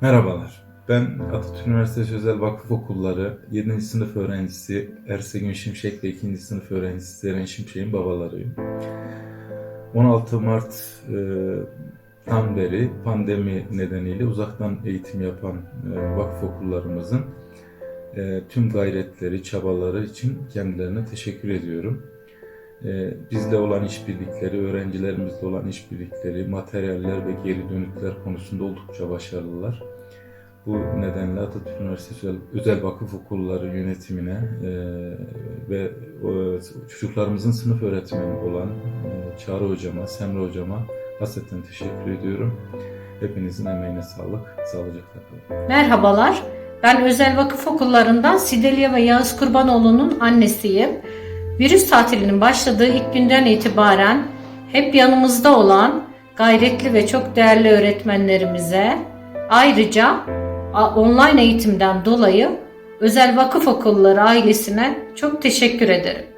Merhabalar. Ben Atatürk Üniversitesi Özel Vakıf Okulları 7. sınıf öğrencisi Ersegün Şimşek ve 2. sınıf öğrencisi Zeren Şimşek'in babalarıyım. 16 Mart'tan beri pandemi nedeniyle uzaktan eğitim yapan e, vakıf okullarımızın e, tüm gayretleri, çabaları için kendilerine teşekkür ediyorum. E, Bizle olan işbirlikleri, öğrencilerimizle olan işbirlikleri, materyaller ve geri dönükler konusunda oldukça başarılılar. Bu nedenle Atatürk Üniversitesi Özel, Vakıf Okulları yönetimine e, ve o, çocuklarımızın sınıf öğretmeni olan e, Çağrı Hocama, Semra Hocama hasreten teşekkür ediyorum. Hepinizin emeğine sağlık, sağlıcakla kalın. Merhabalar. Ben özel vakıf okullarından Sidelya ve Yağız Kurbanoğlu'nun annesiyim. Virüs tatilinin başladığı ilk günden itibaren hep yanımızda olan gayretli ve çok değerli öğretmenlerimize ayrıca online eğitimden dolayı özel vakıf okulları ailesine çok teşekkür ederim.